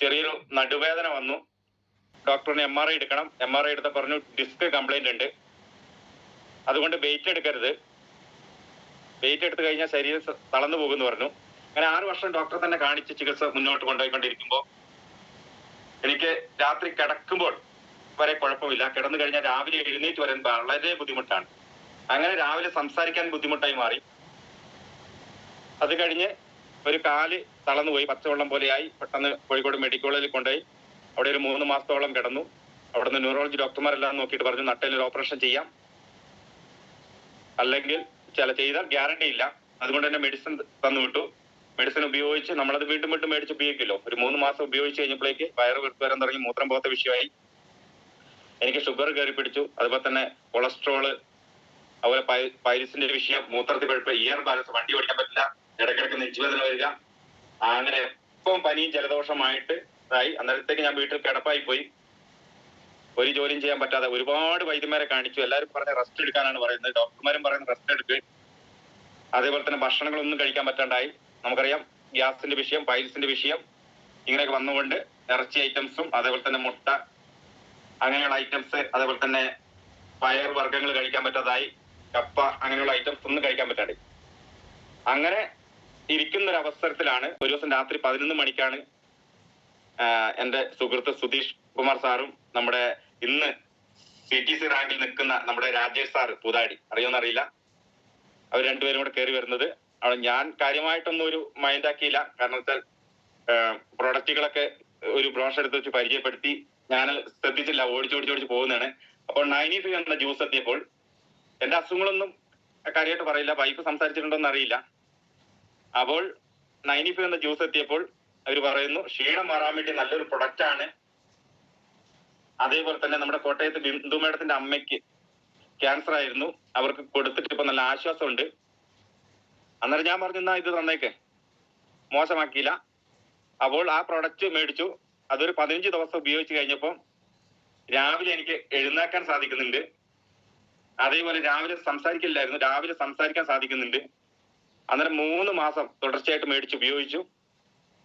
ചെറിയൊരു നടുവേദന വന്നു. ഡോക്ടറിന് എം ആർ ഐ എടുക്കണം. എം ആർ ഐ എടുത്ത പറഞ്ഞു ഡിസ്ക് കംപ്ലൈന്റ് ഉണ്ട്. അതുകൊണ്ട് വെയിറ്റ് എടുക്കരുത്. വെയിറ്റ് എടുത്തു കഴിഞ്ഞാൽ ശരീരം തളർന്നു പോകുമെന്ന് പറഞ്ഞു. അങ്ങനെ ആറു വർഷം ഡോക്ടറെ തന്നെ കാണിച്ച് ചികിത്സ മുന്നോട്ട് കൊണ്ടുപോയിക്കൊണ്ടിരിക്കുമ്പോൾ എനിക്ക് രാത്രി കിടക്കുമ്പോൾ വരെ കുഴപ്പമില്ല. കിടന്നു കഴിഞ്ഞാൽ രാവിലെ എഴുന്നേറ്റ് വരാൻ വളരെ ബുദ്ധിമുട്ടാണ്. അങ്ങനെ രാവിലെ സംസാരിക്കാൻ ബുദ്ധിമുട്ടായി മാറി. അത് കഴിഞ്ഞ് ഒരു കാൽ തളർന്നു പോയി പച്ചവെള്ളം പോലെയായി. പെട്ടെന്ന് കോഴിക്കോട് മെഡിക്കൽ കോളേജിൽ കൊണ്ടുപോയി. അവിടെ ഒരു മൂന്ന് മാസത്തോളം കിടന്നു. അവിടുന്ന് ന്യൂറോളജി ഡോക്ടർമാരെല്ലാം നോക്കിയിട്ട് പറഞ്ഞു ഒരു ഓപ്പറേഷൻ ചെയ്യാം. അല്ലെങ്കിൽ ചില ചെയ്താൽ ഗ്യാരണ്ടി ഇല്ല. അതുകൊണ്ട് തന്നെ മെഡിസിൻ തന്നു വിട്ടു. മെഡിസിൻ ഉപയോഗിച്ച് നമ്മളത് വീണ്ടും വീണ്ടും മേടിച്ച് ഉപയോഗിക്കുമല്ലോ. ഒരു മൂന്ന് മാസം ഉപയോഗിച്ച് കഴിഞ്ഞപ്പോഴേക്ക് വയറ് വീർത്ത് വരാൻ തുടങ്ങി മൂത്രം പോകാത്ത വിഷയമായി. എനിക്ക് ഷുഗർ കയറി പിടിച്ചു. അതുപോലെ തന്നെ കൊളസ്ട്രോൾ അതുപോലെ പൈ- പൈലസിന്റെ വിഷയം മൂത്രത്തിൽ പഴുപ്പ് ഇയർ ബാലൻസ് വണ്ടി ഓടിക്കാൻ പറ്റില്ല. ഇടയ്ക്കിടയ്ക്ക് നെഞ്ചുവേദന വരിക. അങ്ങനെ എപ്പം പനിയും ജലദോഷമായിട്ട് ആയി. അന്നേരത്തേക്ക് ഞാൻ വീട്ടിൽ കിടപ്പായി പോയി. ഒരു ജോലിയും ചെയ്യാൻ പറ്റാതെ ഒരുപാട് വൈദ്യന്മാരെ കാണിച്ചു. എല്ലാവരും പറഞ്ഞ റെസ്റ്റ് എടുക്കാനാണ് പറയുന്നത്. ഡോക്ടർമാരും പറയുന്നത് റെസ്റ്റ് എടുക്ക്. അതേപോലെ തന്നെ ഭക്ഷണങ്ങളൊന്നും കഴിക്കാൻ പറ്റാണ്ടായി. നമുക്കറിയാം ഗ്യാസിന്റെ വിഷയം പൈൽസിന്റെ വിഷയം ഇങ്ങനെയൊക്കെ വന്നുകൊണ്ട് ഇറച്ചി ഐറ്റംസും അതേപോലെ തന്നെ മുട്ട അങ്ങനെയുള്ള ഐറ്റംസ് അതേപോലെ തന്നെ പയർ വർഗങ്ങൾ കഴിക്കാൻ പറ്റാതായി. കപ്പ അങ്ങനെയുള്ള ഐറ്റംസ് ഒന്നും കഴിക്കാൻ പറ്റാണ്ടായി. അങ്ങനെ ഇരിക്കുന്ന ഒരു അവസരത്തിലാണ് ഒരു ദിവസം രാത്രി പതിനൊന്ന് മണിക്കാണ് എന്റെ സുഹൃത്ത് സുധീഷ് കുമാർ സാറും നമ്മുടെ ഇന്ന് സി ടി സി റാങ്കിൽ നിൽക്കുന്ന നമ്മുടെ രാജേഷ് സാർ പുതാടി. അറിയോന്നറിയില്ല അവർ രണ്ടുപേരും കൂടെ കയറി വരുന്നത്. അവിടെ ഞാൻ കാര്യമായിട്ടൊന്നും ഒരു മൈൻഡ് ആക്കിയില്ല കാരണം വെച്ചാൽ പ്രൊഡക്റ്റുകളൊക്കെ ഒരു ബ്രോഷർ എടുത്ത് വെച്ച് പരിചയപ്പെടുത്തി ഞാൻ ശ്രദ്ധിച്ചില്ല ഓടിച്ചോടിച്ചോടിച്ച് പോകുന്നതാണ്. അപ്പോൾ നയനി ഫൈവ് എന്ന ജ്യൂസ് എത്തിയപ്പോൾ എന്റെ അസുഖങ്ങളൊന്നും കാര്യമായിട്ട് പറയില്ല. വൈഫ് സംസാരിച്ചിട്ടുണ്ടോ അറിയില്ല. അപ്പോൾ നൈനിഫ് എന്ന ജ്യൂസ് എത്തിയപ്പോൾ അവർ പറയുന്നു ക്ഷീണം മാറാൻ വേണ്ടി നല്ലൊരു പ്രൊഡക്റ്റ് ആണ്. അതേപോലെ തന്നെ നമ്മുടെ കോട്ടയത്ത് ബിന്ദു മേഡത്തിന്റെ അമ്മയ്ക്ക് ക്യാൻസർ ആയിരുന്നു. അവർക്ക് കൊടുത്തിട്ട് ഇപ്പൊ നല്ല ആശ്വാസമുണ്ട്. അന്നേരം ഞാൻ പറഞ്ഞു എന്നാ ഇത് തന്നേക്ക്. മോശമാക്കിയില്ല. അപ്പോൾ ആ പ്രൊഡക്റ്റ് മേടിച്ചു. അതൊരു പതിനഞ്ച് ദിവസം ഉപയോഗിച്ച് കഴിഞ്ഞപ്പോൾ രാവിലെ എനിക്ക് എഴുന്നേക്കാൻ സാധിക്കുന്നുണ്ട്. അതേപോലെ രാവിലെ സംസാരിക്കില്ലായിരുന്നു. രാവിലെ സംസാരിക്കാൻ സാധിക്കുന്നുണ്ട്. അന്നേരം മൂന്ന് മാസം തുടർച്ചയായിട്ട് മേടിച്ച് ഉപയോഗിച്ചു.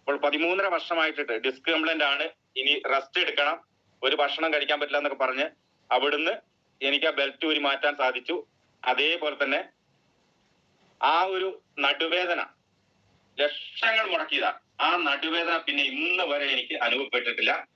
അപ്പോൾ പതിമൂന്നര വർഷമായിട്ടിട്ട് ഡിസ്ക് കംപ്ലൈന്റ് ആണ് ഇനി റെസ്റ്റ് എടുക്കണം. ഒരു ഭക്ഷണം കഴിക്കാൻ പറ്റില്ല എന്നൊക്കെ പറഞ്ഞ് അവിടുന്ന് എനിക്ക് ആ ബെൽറ്റ് ഊരി മാറ്റാൻ സാധിച്ചു. അതേപോലെ തന്നെ ആ ഒരു നടുവേദന ലക്ഷങ്ങൾ മുടക്കിയതാണ്. ആ നടുവേദന പിന്നെ ഇന്ന് വരെ എനിക്ക് അനുഭവപ്പെട്ടിട്ടില്ല.